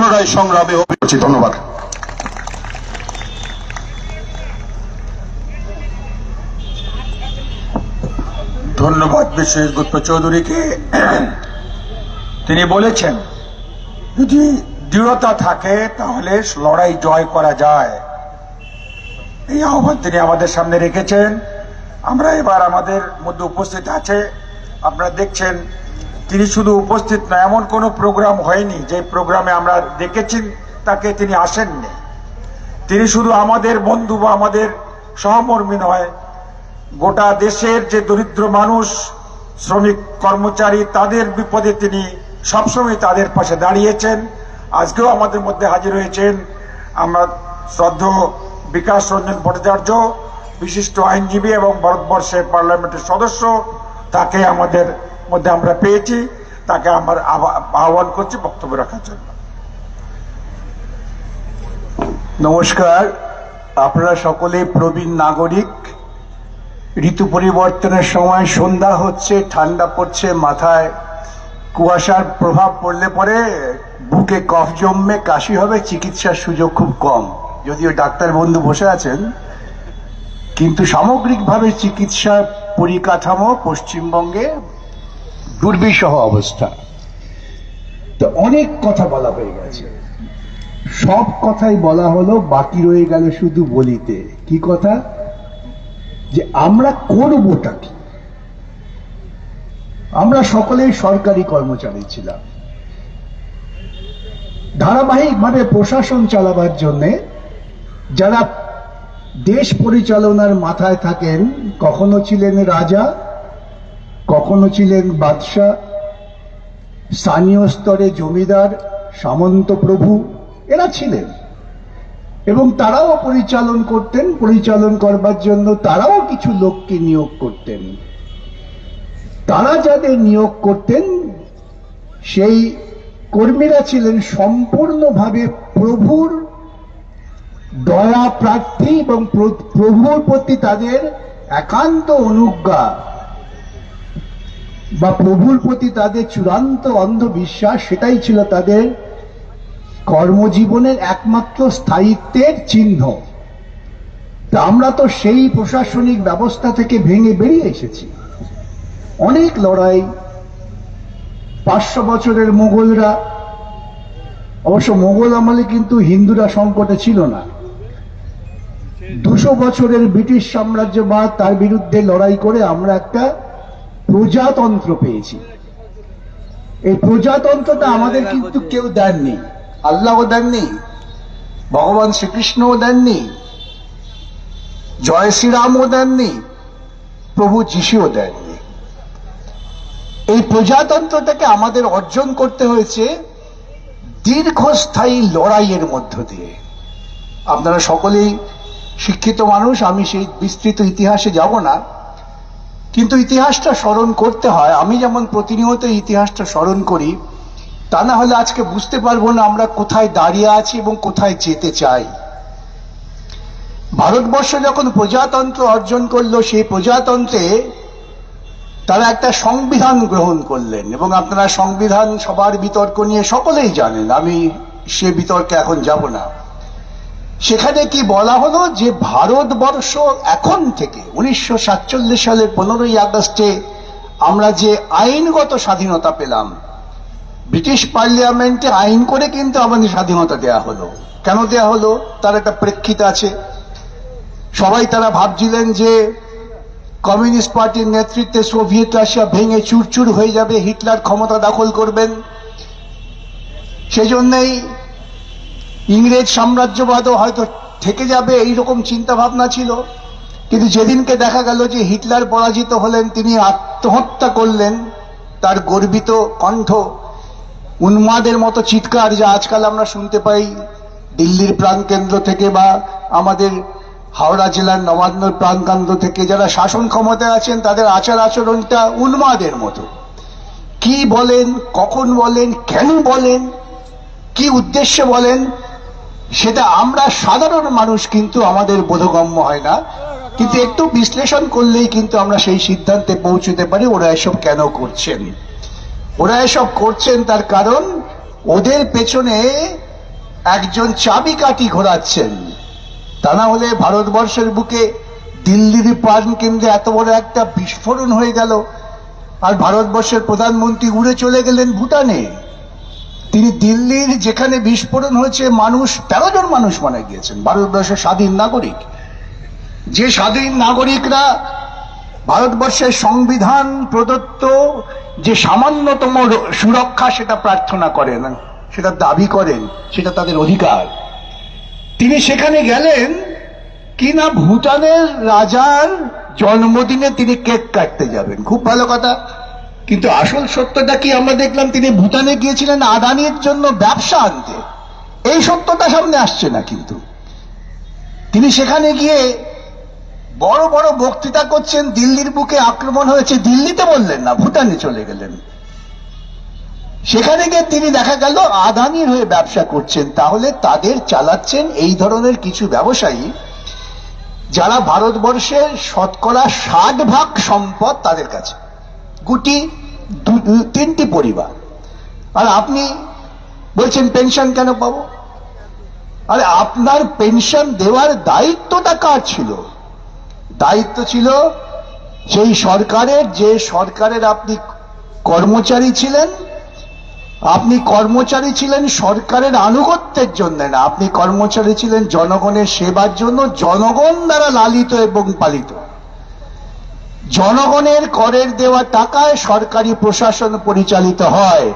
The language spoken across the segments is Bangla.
পুনরায় সংগ্রামে অভিরুচি ধন্যবাদ। ধন্যবাদ বিশেষ গুপ্ত চৌধুরীকে। তিনি বলেছেন, যদি দৃঢ়তা থাকে, তাহলে লড়াই জয় করা যায়। এই আহ্বান তিনি আমাদের সামনে রেখেছেন। আমরা এবার আমাদের মধ্যে উপস্থিত আছে। আপনারা দেখছেন তিনি শুধু উপস্থিত না, এমন কোনো প্রোগ্রাম হয়নি যে প্রোগ্রামে আমরা দেখেছি তাকে তিনি আসেননি। তিনি শুধু আমাদের বন্ধু বা আমাদের সহমর্মী নয়, গোটা দেশের যে দরিদ্র মানুষ, শ্রমিক, কর্মচারী, তাদের বিপদে তিনি সবসময় তাদের পাশে দাঁড়িয়েছেন। আজকেও আমাদের মধ্যে হাজির হয়েছেন আমরা শ্রদ্ধ বিকাশ রঞ্জন ভট্টাচার্য, বিশিষ্ট আইনজীবী এবং ভারতবর্ষের পার্লামেন্টের সদস্য। তাকে আমাদের মধ্যে আমরা পেয়েছি, তাকে আমার আহ্বান করছি বক্তব্য রাখার জন্য। নমস্কার। আপনারা সকলেই প্রবীণ নাগরিক। ঋতু পরিবর্তনের সময় সন্ধ্যা হচ্ছে, ঠান্ডা পড়ছে, মাথায় কুয়াশার প্রভাব পড়লে পরে বুকে কফ জমবে, কাশি হবে, চিকিৎসার সুযোগ খুব কম। যদিও ডাক্তার বন্ধু বসে আছেন, কিন্তু সামগ্রিকভাবে চিকিৎসার পরিকাঠামো পশ্চিমবঙ্গে দুর্বিষহ অবস্থা। তো অনেক কথা বলা হয়ে গেছে। সব কথাই বলা হলো, বাকি রয়ে গেল শুধু বলিতে। কি কথা? যে আমরা করবোটা কি? আমরা সকলেই সরকারি কর্মচারী ছিলাম। ধারাবাহিকভাবে প্রশাসন চালাবার জন্য যারা দেশ পরিচালনার মাথায় থাকেন, কখনো ছিলেন রাজা কখনো ছিলেন বাদশাহ? স্থানীয় স্তরে জমিদার, সামন্ত প্রভু, এরা ছিলেন। এবং তারাও পরিচালন করতেন, পরিচালন করবার জন্য তারাও কিছু লোককে নিয়োগ করতেন। তারা যাদের নিয়োগ করতেন, সেই কর্মীরা ছিলেন সম্পূর্ণভাবে প্রভুর দয়া প্রার্থী এবং প্রভুর প্রতি তাদের একান্ত অনুজ্ঞা। বা প্রভুর প্রতি তাদের চূড়ান্ত অন্ধবিশ্বাস, সেটাই ছিল তাদের কর্মজীবনের একমাত্র স্থায়িত্বের চিহ্ন। তা আমরা তো সেই প্রশাসনিক ব্যবস্থা থেকে ভেঙে বেরিয়ে এসেছি। অনেক লড়াই, পাঁচশো বছরের মোগলরা, অবশ্য মোগল আমলে কিন্তু হিন্দুরা সংকটে ছিল না। দুশো বছরের ব্রিটিশ সাম্রাজ্যবাদ তার বিরুদ্ধে লড়াই করে আমরা একটা প্রজাতন্ত্র পেয়েছি। এই প্রজাতন্ত্রটা আমাদের কিন্তু কেউ দেননি। আল্লাহও দেননি, ভগবান শ্রীকৃষ্ণও দেননি, জয় শ্রীরামও দেননি, প্রভু যিশুও দেননি। এই প্রজাতন্ত্রটাকে আমাদের অর্জন করতে হয়েছে দীর্ঘস্থায়ী লড়াইয়ের মধ্য দিয়ে। আপনারা সকলেই শিক্ষিত মানুষ, আমি সেই বিস্তৃত ইতিহাসে যাব না। কিন্তু ইতিহাসটা স্মরণ করতে হয়। আমি যেমন প্রতিনিয়ত ইতিহাসটা স্মরণ করি, তা না হলে আজকে বুঝতে পারব না আমরা কোথায় দাঁড়িয়ে আছি এবং কোথায় যেতে চাই। ভারতবর্ষ যখন প্রজাতন্ত্র অর্জন করল, সেই প্রজাতন্ত্রে তারা একটা সংবিধান গ্রহণ করলেন এবং আপনারা সংবিধান সবার বিতর্ক নিয়ে সকলেই জানেন। আমি সে বিতর্কে এখন যাব না। সেখানে কি বলা হলো যে ভারতবর্ষ এখন থেকে উনিশশো সাতচল্লিশ সালের পনেরোই আগস্টে আমরা যে আইনগত স্বাধীনতা পেলাম, ব্রিটিশ পার্লামেন্টে আইন করে কিন্তু আমাদের স্বাধীনতা দেয়া হলো। কেন দেয়া হলো? তার একটা প্রেক্ষিত আছে। সবাই তারা ভাবছিলেন যে কমিউনিস্ট পার্টির নেতৃত্বে সোভিয়েত রাশিয়া ভেঙে চুরচুর হয়ে যাবে, হিটলার ক্ষমতা দখল করবেন। সেই জন্যই ইংরেজ সাম্রাজ্যবাদও হয়তো থেকে যাবে, এইরকম চিন্তা ভাবনা ছিল। কিন্তু যেদিনকে দেখা গেল যে হিটলার পরাজিত হলেন, তিনি আত্মহত্যা করলেন, তার গর্বিত কণ্ঠ, উন্মাদের মতো চিৎকার যা আজকাল আমরা শুনতে পাই দিল্লির প্রাণকেন্দ্র থেকে বা আমাদের হাওড়া জেলার নবান্নর প্রাণকেন্দ্র থেকে। যারা শাসন ক্ষমতায় আছেন, তাদের আচার আচরণটা উন্মাদের মতো। কি বলেন, কখন বলেন, কেন বলেন, কি উদ্দেশ্যে বলেন সেটা আমরা সাধারণ মানুষ কিন্তু আমাদের বোধগম্য হয় না। কিন্তু একটু বিশ্লেষণ করলেই কিন্তু আমরা সেই সিদ্ধান্তে পৌঁছতে পারি ওরা এসব কেন করছেন। ওরা এসব করছেন তার কারণ ওদের পেছনে একজন চাবিকাঠি ঘোরাচ্ছেন। তা না হলে ভারতবর্ষের বুকে দিল্লির প্রাণ কেন্দ্রে এত বড় একটা বিস্ফোরণ হয়ে গেল। আর ভারতবর্ষের প্রধানমন্ত্রী উড়ে চলে গেলেন ভুটানে। তিনি দিল্লির যেখানে বিস্ফোরণ হয়েছে, মানুষ, তেরো জন মানুষ মারা গিয়েছেন, ভারতবর্ষের স্বাধীন নাগরিক। যে স্বাধীন নাগরিকরা ভারতবর্ষের সংবিধান প্রদত্ত যে সামান্যতম সুরক্ষা, সেটা প্রার্থনা করেন, সেটা দাবি করেন, সেটা তাদের অধিকার। তিনি সেখানে গেলেন কিনা ভুটানের রাজার জন্মদিনে তিনি কেক কাটতে যাবেন। খুব ভালো কথা। কিন্তু আসল সত্যটা কি আমরা দেখলাম? তিনি ভুটানে গিয়েছিলেন আদানির জন্য ব্যবসা আনতে। এই সত্যটা সামনে আসছে না কিন্তু। তিনি সেখানে গিয়ে বড় বড় বক্তৃতা করছেন, দিল্লির বুকে আক্রমণ হয়েছে। দিল্লিতে বললেন না, ভুটানে চলে গেলেন। সেখানে গিয়ে তিনি দেখা গেল, আদানির হয়ে ব্যবসা করছেন। তাহলে তাদের চালাচ্ছেন এই ধরনের কিছু ব্যবসায়ী, যারা ভারতবর্ষের শতকরা ষাট ভাগ সম্পদ তাদের কাছে। গুটি তিনটি পরিবার। আর আপনি বলছেন পেনশন কেন পাবো? আরে আপনার পেনশন দেওয়ার দায়িত্বটা কার ছিল? দায়িত্ব ছিল সেই সরকারের, যে সরকারের আপনি কর্মচারী ছিলেন, আপনি কর্মচারী ছিলেন সরকারের আনুগত্যের জন্য না, আপনি কর্মচারী ছিলেন জনগণের সেবার জন্য জনগণ দ্বারা লালিত এবং পালিত। জনগণের করের দেওয়া টাকায় সরকারি প্রশাসন পরিচালিত হয়।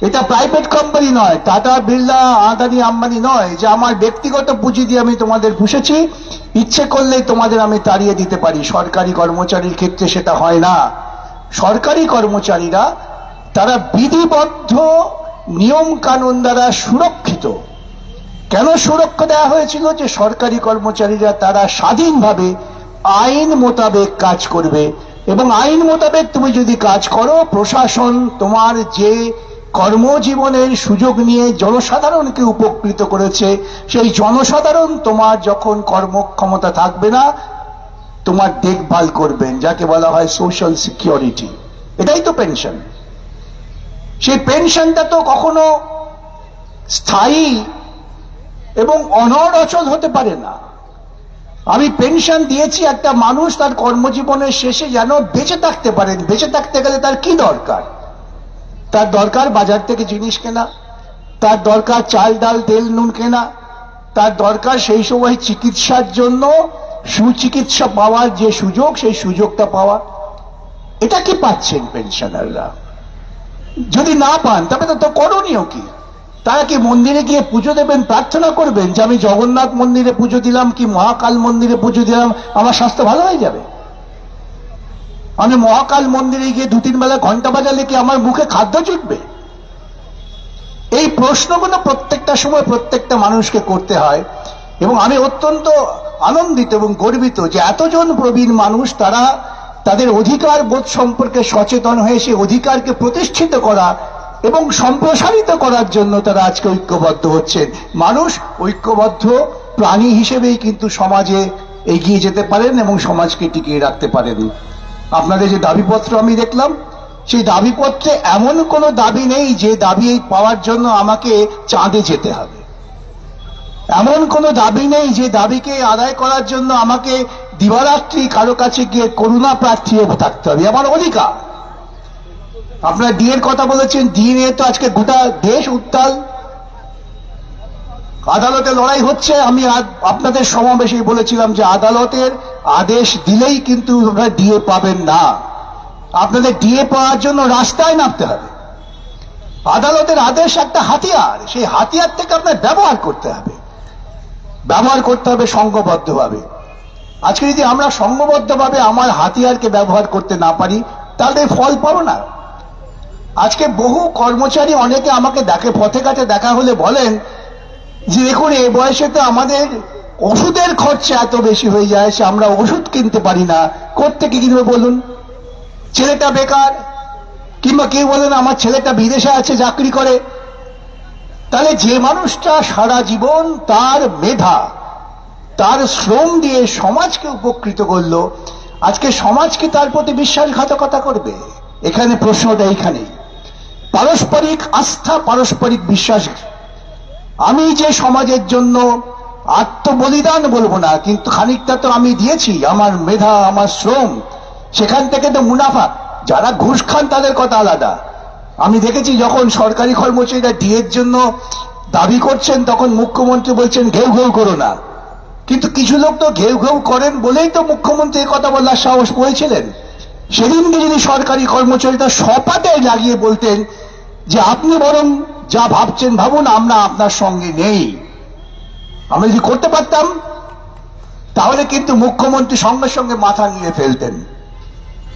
এটা প্রাইভেট কোম্পানি নয় টাটা বিড়লা আদানি আম্বানি নয়, যে আমার ব্যক্তিগত পুঁজি দিয়ে আমি তোমাদের পুষেছি, ইচ্ছে করলেই তোমাদের আমি তাড়িয়ে দিতে পারি। সরকারি কর্মচারীর ক্ষেত্রে সেটা হয় না। সরকারি কর্মচারীরা, তারা বিধিবদ্ধ নিয়ম কানুন দ্বারা সুরক্ষিত। কেন সুরক্ষা দেওয়া হয়েছিল? যে সরকারি কর্মচারীরা তারা স্বাধীনভাবে আইন মোতাবেক কাজ করবে। এবং আইন মোতাবেক তুমি যদি কাজ করো, প্রশাসন তোমার যে কর্মজীবনের সুযোগ নিয়ে জনসাধারণকে উপকৃত করেছে, সেই জনসাধারণ তোমার যখন কর্মক্ষমতা থাকবে না, তোমার দেখভাল করবেন, যাকে বলা হয় সোশ্যাল সিকিউরিটি এটাই তো পেনশন সেই পেনশনটা তো কখনো স্থায়ী এবং অনড় হতে পারে না। আমি পেনশন দিয়েছি, একটা মানুষ তার কর্মজীবনের শেষে যেন বেঁচে থাকতে পারেন। বেঁচে থাকতে গেলে তার কি দরকার? তার দরকার বাজার থেকে জিনিস কেনা, তার দরকার চাল, ডাল, তেল, নুন কেনা, তার দরকার সেই সময় চিকিৎসার জন্য সুচিকিৎসা পাওয়ার যে সুযোগ, সেই সুযোগটা পাওয়া। এটা কি পাচ্ছেন পেনশনাররা যদি না পান, তবে তো তো করণীয় কি? তারা কি মন্দিরে গিয়ে পুজো দেবেন, প্রার্থনা করবেন যে আমি জগন্নাথ মন্দিরে পুজো দিলাম কি মহাকাল মন্দিরে পুজো দিলাম? আমার স্বাস্থ্য ভালো হয়ে যাবে। আমি মহাকাল মন্দিরে গিয়ে দু তিন বেলা ঘণ্টা বাজালে কি আমার মুখে খাদ্য জুটবে? এই প্রশ্নগুলো প্রত্যেকটা সময় প্রত্যেকটা মানুষকে করতে হয়। এবং আমি অত্যন্ত আনন্দিত এবং গর্বিত যে এতজন প্রবীণ মানুষ তারা তাদের অধিকার বোধ সম্পর্কে সচেতন হয়ে সেই অধিকারকে প্রতিষ্ঠিত করা এবং সম্প্রসারিত করার জন্য তারা আজকে ঐক্যবদ্ধ হচ্ছেন। মানুষ ঐক্যবদ্ধ প্রাণী হিসেবেই কিন্তু সমাজে এগিয়ে যেতে পারেন এবং সমাজকে টিকিয়ে রাখতে পারেন। আপনাদের যে দাবিপত্র আমি দেখলাম, সেই দাবিপত্রে এমন কোনো দাবি নেই যে দাবি পাওয়ার জন্য আমাকে চাঁদে যেতে হবে। এমন কোনো দাবি নেই যে দাবিকে আদায় করার জন্য আমাকে দিবারাত্রি কারও কাছে গিয়ে করুণা প্রার্থী থাকতে হবে। আমার অধিকার। আপনারা ডিএর কথা বলেছেন, ডি নিয়ে তো আজকে গোটা দেশ উত্তাল। আদালতে লড়াই হচ্ছে, আমি আপনাদের সমাবেশে বলেছিলাম যে আদালতের আদেশ দিলেই কিন্তু ডিএ পাবেন না। আপনাদের ডিএ পাওয়ার জন্য রাস্তায় নামতে হবে। আদালতের আদেশ একটা হাতিয়ার, সেই হাতিয়ার থেকে আপনার ব্যবহার করতে হবে। ব্যবহার করতে হবে সংঘবদ্ধভাবে আজকে যদি আমরা সংঘবদ্ধভাবে আমার হাতিয়ারকে ব্যবহার করতে না পারি, তাহলে ফল পাবো না। আজকে বহু কর্মচারী অনেকে আমাকে দেখে পথে ঘাটে দেখা হলে বলেন যে, দেখুন, এই বয়সে তো আমাদের ওষুধের খরচা এত বেশি হয়ে যায়, সে আমরা ওষুধ কিনতে পারি না। কোথেকে কিনবে বলুন? ছেলেটা বেকার। কিংবা কেউ বলেন, আমার ছেলেটা বিদেশে আছে, চাকরি করে। তাহলে যে মানুষটা সারা জীবন তার মেধা, তার শ্রম দিয়ে সমাজকে উপকৃত করল, আজকে সমাজ কি তার প্রতি বিশ্বাসঘাতকতা করবে? এখানে প্রশ্নটা এইখানেই। পারস্পরিক আস্থা, পারস্পরিক বিশ্বাস। আমি যে সমাজের জন্য আত্মবলিদান বলব না, কিন্তু খানিকটা তো আমি দিয়েছি, আমার মেধা, আমার শ্রম। সেখান থেকে তো মুনাফা। যারা ঘুষ খান, তাদের কথা আলাদা। আমি দেখেছি যখন সরকারি কর্মচারীরা ডিএর জন্য দাবি করছেন, তখন মুখ্যমন্ত্রী বলছেন, ঘেউ ঘেউ করো না। কিন্তু কিছু লোক তো ঘেউ ঘেউ করেন বলেই তো মুখ্যমন্ত্রী কথা বলার সাহস পেয়েছিলেন। সেদিনকে যদি সরকারি কর্মচারীরা সপাতে লাগিয়ে বলতেন যে আপনি বরং যা ভাবছেন ভাবুন, আমরা আপনার সঙ্গে নেই। আমরা যদি করতে পারতাম, তাহলে কিন্তু মুখ্যমন্ত্রী সঙ্গে সঙ্গে মাথা নিয়ে ফেলতেন।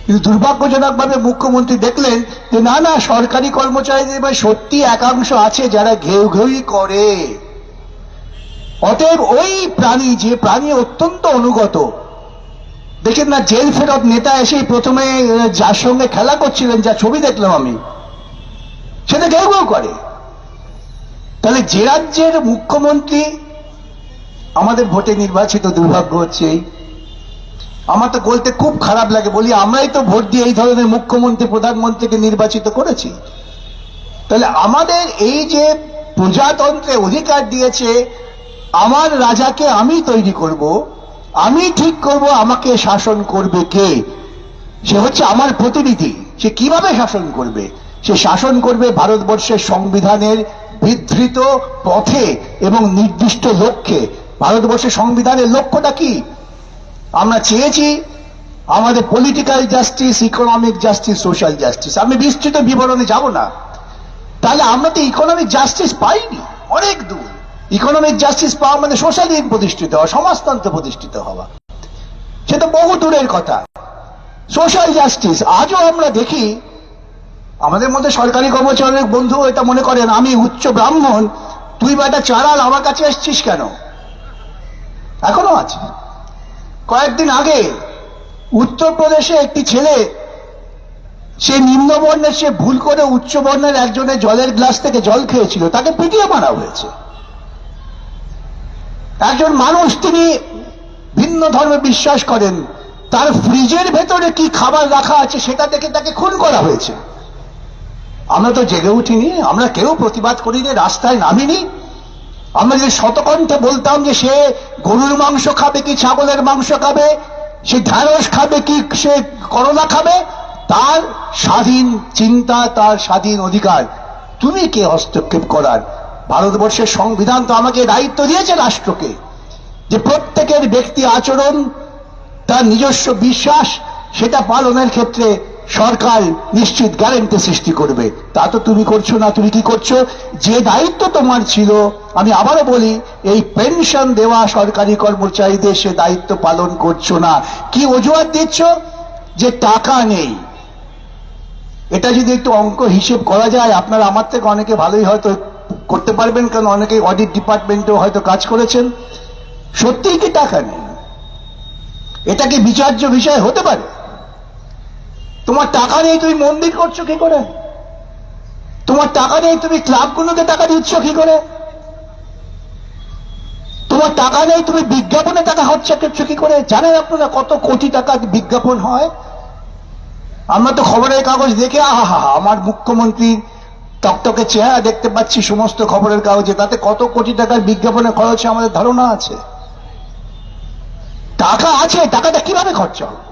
কিন্তু দুর্ভাগ্যজনকভাবে মুখ্যমন্ত্রী দেখলেন যে, না না, সরকারি কর্মচারীদের এবার সত্যি একাংশ আছে যারা ঘেউ ঘেউই করে। অতএব ওই প্রাণী, যে প্রাণী অত্যন্ত অনুগত, দেখেন না, জেল ফেরত নেতা এসেই প্রথমে যার সঙ্গে খেলা করছিলেন, যা ছবি দেখলাম আমি। সেটা কেউ কেউ করে। তাহলে যে রাজ্যের মুখ্যমন্ত্রী আমাদের ভোটে নির্বাচিত দুর্ভাগ্য হচ্ছে আমার তো বলতে খুব খারাপ লাগে, বলি আমরাই তো ভোট দিয়ে এই ধরনের মুখ্যমন্ত্রী, প্রধানমন্ত্রীকে নির্বাচিত করেছি। তাহলে আমাদের এই যে প্রজাতন্ত্রে অধিকার দিয়েছে, আমার রাজাকে আমি তৈরি করব, আমি ঠিক করব, আমাকে শাসন করবে কে? সে হচ্ছে আমার প্রতিনিধি, সে কীভাবে শাসন করবে? সে শাসন করবে ভারতবর্ষের সংবিধানের বিধৃত পথে এবং নির্দিষ্ট লক্ষ্যে। ভারতবর্ষের সংবিধানের লক্ষ্যটা কি? আমরা চেয়েছি আমাদের political justice economic justice social justice আমি বিস্তৃত বিবরণে যাব না। তাহলে আমরা তো ইকোনমিক জাস্টিস পাইনি অনেক দূর। ইকোনমিক জাস্টিস পাওয়া মানে সোশ্যালিজম প্রতিষ্ঠিত হওয়া, সমাজতন্ত্র প্রতিষ্ঠিত হওয়া। সে তো বহু দূরের কথা। সোশ্যাল জাস্টিস আজও আমরা দেখি আমাদের মধ্যে সরকারি কর্মচারীর বন্ধু এটা মনে করেন আমি উচ্চ ব্রাহ্মণ, তুই বেটা চারাল আমার কাছে এসছিস কেন? এখনও আছে। কয়েকদিন আগে উত্তরপ্রদেশে একটি ছেলে, সে নিম্নবর্ণের, সে ভুল করে উচ্চ বর্ণের একজনের জলের গ্লাস থেকে জল খেয়েছিল, তাকে পিটিয়ে মারা হয়েছে। একজন মানুষ তিনি ভিন্ন ধর্মে বিশ্বাস করেন, তার ফ্রিজের ভেতরে কি খাবার রাখা আছে সেটা দেখে তাকে খুন করা হয়েছে। আমরা তো জেগে উঠিনি, আমরা কেউ প্রতিবাদ করিনি রাস্তায় নামিনি। আমরা যদি শতকণ্ঠে বলতাম যে সে গরুর মাংস খাবে কি ছাগলের মাংস খাবে, সে ঢ্যাঁড়স খাবে কি সে করলা খাবে, তার স্বাধীন চিন্তা, তার স্বাধীন অধিকার। তুমি কে হস্তক্ষেপ করার? ভারতবর্ষের সংবিধান তো আমাকে দায়িত্ব দিয়েছে রাষ্ট্রকে, যে প্রত্যেকের ব্যক্তি আচরণ, তার নিজস্ব বিশ্বাস, সেটা পালনের ক্ষেত্রে সরকার নিশ্চিত গ্যারেন্টি সৃষ্টি করবে। তা তো তুমি করছ না, তুমি কি করছ? যে দায়িত্ব তোমার ছিল, আমি আবারও বলি, এই পেনশন দেওয়া সরকারি কর্মচারীদের সে দায়িত্ব পালন করছ না। কি অজুহাত দিচ্ছ? যে টাকা নেই। এটা যদি একটু অঙ্ক হিসেব করা যায়, আপনারা আমার থেকে অনেকে ভালোই হয়তো করতে পারবেন, কারণ অনেকে অডিট ডিপার্টমেন্টেও হয়তো কাজ করেছেন। সত্যিই কি টাকা নেই? এটা কি বিচার্য বিষয় হতে পারে? তোমার টাকা নেই, তুমি মন্দির করছ কি করে? তোমার টাকা নেই, তুমি ক্লাবগুলোকে টাকা দিচ্ছ কি করে? তোমার টাকা নেই, তুমি বিজ্ঞাপনে টাকা খরচা করছ কি করে? জানেন আপনারা কত কোটি টাকা বিজ্ঞাপন হয়? আমরা তো খবরের কাগজ দেখে, আহা আমার মুখ্যমন্ত্রী টকটকে চেহারা দেখতে পাচ্ছি সমস্ত খবরের কাগজে, তাতে কত কোটি টাকার বিজ্ঞাপনে খরচে আমাদের ধারণা আছে। টাকা আছে, টাকাটা কীভাবে খরচা হবে?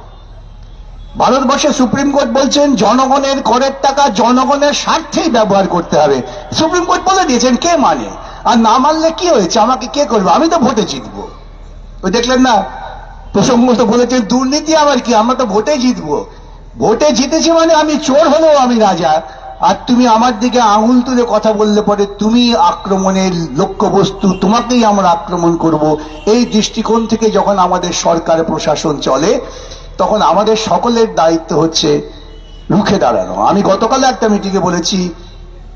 ভারতবর্ষে সুপ্রিম কোর্ট বলছেন জনগণের করের টাকা জনগণের স্বার্থেই ব্যবহার করতে হবে। সুপ্রিম কোর্ট বলে দিয়েছেন কে মানে? আর না মানলে কি হয়েছে? আমাকে কে করবে? আমি তো ভোটে জিতবো। ওই দেখলেন না? প্রসঙ্গত বলেছেন, দুর্নীতি আবার কি? আমরা তো ভোটে জিতবো। ভোটে জিতেছি মানে আমি চোর হলেও আমি রাজা। আর তুমি আমার দিকে আঙুল তুলে কথা বললে পরে তুমি আক্রমণের লক্ষ্যবস্তু, তোমাকেই আমরা আক্রমণ করব। এই দৃষ্টিকোণ থেকে যখন আমাদের সরকার প্রশাসন চলে তখন আমাদের সকলের দায়িত্ব হচ্ছে রুখে দাঁড়ানো। আমি গতকাল একটা মিটিংয়ে বলেছি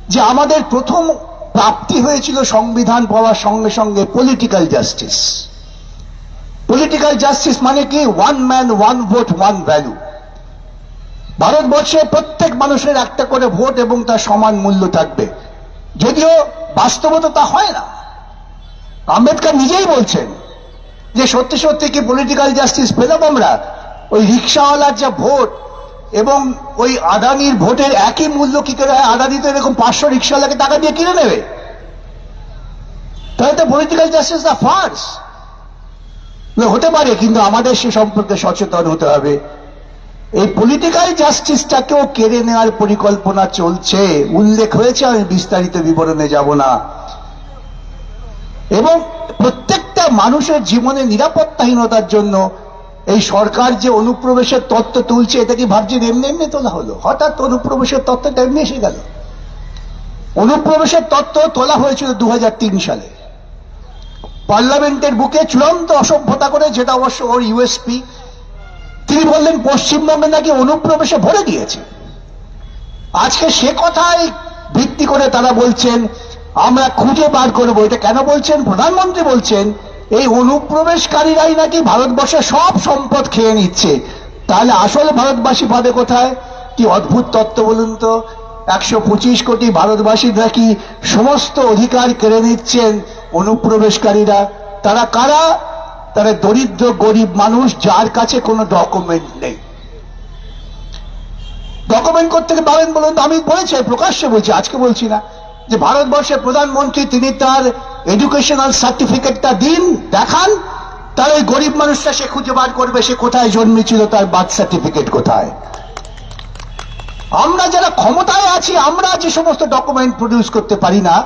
যে আমাদের প্রথম প্রাপ্তি হয়েছিল সংবিধান পাওয়ার সঙ্গে সঙ্গে পলিটিক্যাল জাস্টিস পলিটিক্যাল জাস্টিস মানে কি? One man one vote one value ভারতবর্ষে প্রত্যেক মানুষের একটা করে ভোট এবং তার সমান মূল্য থাকবে। যদিও বাস্তবতা তা হয় না। আম্বেদকর নিজেই বলছেন যে সত্যি সত্যি কি পলিটিক্যাল জাস্টিস পেলাম আমরা? ওই রিক্সাওয়ালার যা ভোট এবং ওই আদানির ভোটের একই মূল্য কি করে আদানি তো এরকম পাঁচশো রিক্সাওয়ালাকে টাকা দিয়ে কিনে নেবে। তাহলে তো পলিটিক্যাল জাস্টিস দা ফার্স হতে পারে, কিন্তু আমাদের সে সম্পর্কে সচেতন হতে হবে। এই পলিটিক্যাল জাস্টিসটাকেও কেড়ে নেওয়ার পরিকল্পনা চলছে। উল্লেখ হয়েছে, আমি বিস্তারিত বিবরণে যাব না। এবং প্রত্যেকটা মানুষের জীবনে নিরাপত্তাহীনতার জন্য এই সরকার যে অনুপ্রবেশের তত্ত্ব তুলছে, এটা কি ভাবছেন এমনি এমনি তোলা হলো? হঠাৎ অনুপ্রবেশের তত্ত্বটা এমনি এসে গেল। অনুপ্রবেশের তত্ত্ব তোলা হয়েছিল দু হাজার তিন সালে। পার্লামেন্টের বুকে চূড়ান্ত অসভ্যতা করে, যেটা অবশ্য ওর ইউএসপি তিনি বললেন পশ্চিমবঙ্গে নাকি অনুপ্রবেশে ভরে গিয়েছে আজকে সে কথাই ভিত্তি করে তারা বলছেন, আমরা খুঁজে বার করব। এটা কেন বলছেন? প্রধানমন্ত্রী বলছেন এই অনুপ্রবেশকারীরাই নাকি ভারতবর্ষের সব সম্পদ খেয়ে নিচ্ছে। তাহলে আসল ভারতবাসী পাবে কোথায়? কি অদ্ভুত তত্ত্ব বলুন তো। একশো পঁচিশ কোটি ভারতবাসীর নাকি সমস্ত অধিকার কেড়ে নিচ্ছেন অনুপ্রবেশকারীরা। তারা কারা? তারা দরিদ্র, গরিব মানুষ যার কাছে কোনো ডকুমেন্ট নেই। ডকুমেন্ট করতে পারেন বলুন আমি বলেছি প্রকাশ্যে বলছি, আজকে বলছি না। যে ভারতবর্ষের প্রধানমন্ত্রী, তিনি তার এডুকেশনাল সার্টিফিকেটটা দিন, দেখান তার ওই গরিব মানুষটা সে খুঁজে বার করবে, সে কোথায় জন্মেছিল, তার বার্থ সার্টিফিকেট কোথায়। আমরা যারা ক্ষমতায় আছি, আমরা যে সমস্ত ডকুমেন্ট প্রডিউস করতে পারি না,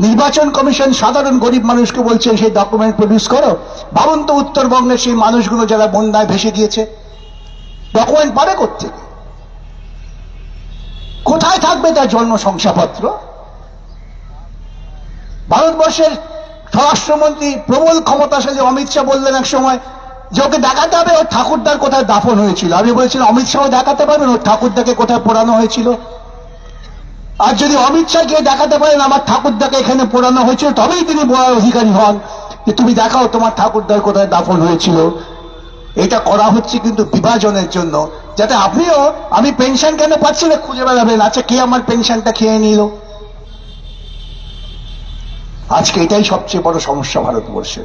নির্বাচন কমিশন সাধারণ গরিব মানুষকে বলছেন সেই ডকুমেন্ট প্রডিউস করো। ভাবুন তো উত্তরবঙ্গের সেই মানুষগুলো যারা বন্যায় ভেসে গিয়েছে। ডকুমেন্ট পাবে কোথেকে কোথায় থাকবে তার জন্ম শংসাপত্র? ভারতবর্ষের স্বরাষ্ট্রমন্ত্রী প্রবল ক্ষমতা ক্ষমতাশালী অমিত শাহ বললেন এক সময় যে ওকে দেখাতে হবে ওর ঠাকুরদার কোথায় দাফন হয়েছিল। আমি বলছিলাম, অমিত শাহ দেখাতে পারবেন? ওর ঠাকুরদাকে কোথায় পোড়ানো হয়েছিল? আর যদি অমিত শাহ গিয়ে দেখাতে পারেন আমার ঠাকুরদাকে এখানে পোড়ানো হয়েছিল, তবেই তিনি বলার অধিকারী হন যে তুমি দেখাও তোমার ঠাকুরদার কোথায় দাফন হয়েছিল। এটা করা হচ্ছে কিন্তু বিভাজনের জন্য। যাতে আপনিও, আমি পেনশন কেন পাচ্ছি না খুঁজে বেড়াবেন আচ্ছা কে আমার পেনশনটা খেয়ে নিল? আজকে এটাই সবচেয়ে বড় সমস্যা ভারতবর্ষে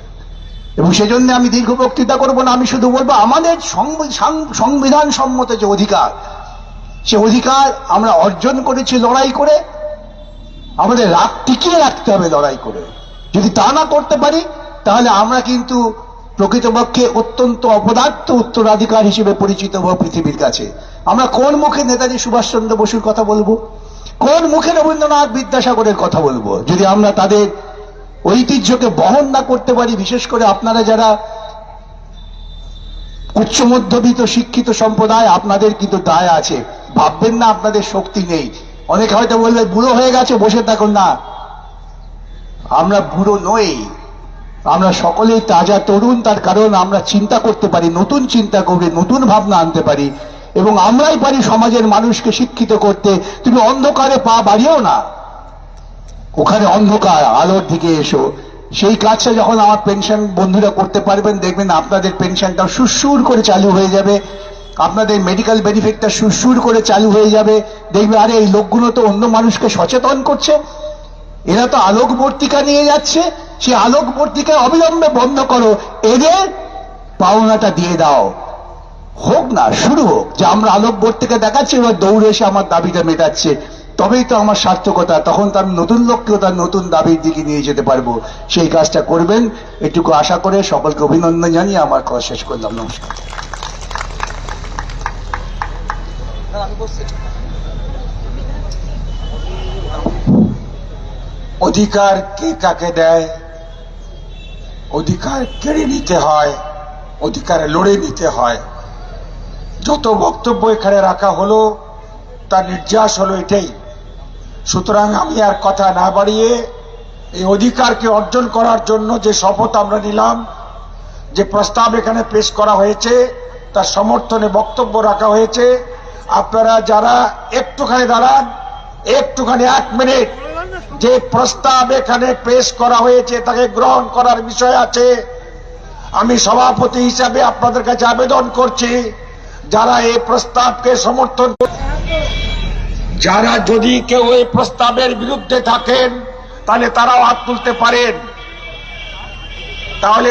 এবং সেজন্য আমি দীর্ঘ বক্তৃতা করব না, আমি শুধু বলব আমাদের সংবি- সংবিধান সম্মত যে অধিকার, সে অধিকার আমরা অর্জন করেছি লড়াই করে, আমাদের রাগ টিকিয়ে রাখতে হবে লড়াই করে। যদি তা না করতে পারি, তাহলে আমরা কিন্তু প্রকৃতপক্ষে অত্যন্ত অপদার্থ উত্তরাধিকার হিসেবে পরিচিত হব পৃথিবীর কাছে। আমরা কোন মুখে নেতাজি সুভাষচন্দ্র বসুর কথা বলব? কোন মুখে রবীন্দ্রনাথ বিদ্যাসাগরের কথা বলব? যদি আমরা তাদের ঐতিহ্যকে বহন না করতে পারি, বিশেষ করে আপনারা যারা উচ্চ মধ্যবিত্ত শিক্ষিত সম্প্রদায়, আপনাদের কিন্তু দায় আছে। ভাববেন না আপনাদের শক্তি নেই। অনেকে হয়তো বলবে, বুড়ো হয়ে গেছে, বসে থাকুন না। আমরা বুড়ো নই। আমরা সকলেই তাজা তরুণ, তার কারণ আমরা চিন্তা করতে পারি, নতুন চিন্তা করে, নতুন ভাবনা আনতে পারি। এবং আমরাই পারি সমাজের মানুষকে শিক্ষিত করতে। তুমি অন্ধকারে পা বাড়িও না। ওখানে অন্ধকার, আলোর দিকে এসো। সেই কাজটা যখন আমার পেনশন বন্ধুরা করতে পারবেন, দেখবেন আপনাদের পেনশনটা সুরসুর করে চালু হয়ে যাবে। আপনাদের মেডিকেল বেনিফিটটা সুসুর করে চালু হয়ে যাবে। দেখবে আরে, এই লোকগুলো তো অন্য মানুষকে সচেতন করছে। এরা তো আলোকবর্তিকা নিয়ে যাচ্ছে। সেই আলোকবর্তিকা অবিলম্বে বন্ধ করো। এদের পাওনাটা দিয়ে দাও। হোক না, শুরু হোক। যে আমরা আলোকবর্তিকা দেখাচ্ছি, এবার দৌড়ে এসে আমার দাবিটা মেটাচ্ছে। তবেই তো আমার সার্থকতা, তখন তো আমি নতুন লোককেও তার নতুন দাবির দিকে নিয়ে যেতে পারব। সেই কাজটা করবেন, এটুকু আশা করে সকলকে অভিনন্দন জানিয়ে আমার কথা শেষ করলাম। নমস্কার। অধিকার কে কাকে দেয়? অধিকার কেড়ে নিতে হয়, অধিকারে লড়ে নিতে হয়। যত বক্তব্য এখানে রাখা হলো, তার নির্যাস হলো এটাই। সুতরাং আমি আর কথা না বাড়িয়ে এই অধিকারকে অর্জন করার জন্য যে শপথ আমরা নিলাম, যে প্রস্তাব এখানে পেশ করা হয়েছে, তার সমর্থনে বক্তব্য রাখা হয়েছে। আপনারা যারা একটুখানি দাঁড়ান, একটুখানি এক মিনিট, যে প্রস্তাব এখানে পেশ করা হয়েছে, তাকে গ্রহণ করার বিষয় আছে। আমি সভাপতি হিসাবে আপনাদের কাছে আবেদন করছি, যারা এই প্রস্তাবকে সমর্থন কর- যারা যদি কেউ এই প্রস্তাবের বিরুদ্ধে থাকেন তাহলে তারাও হাত তুলতে পারেন। তাহলে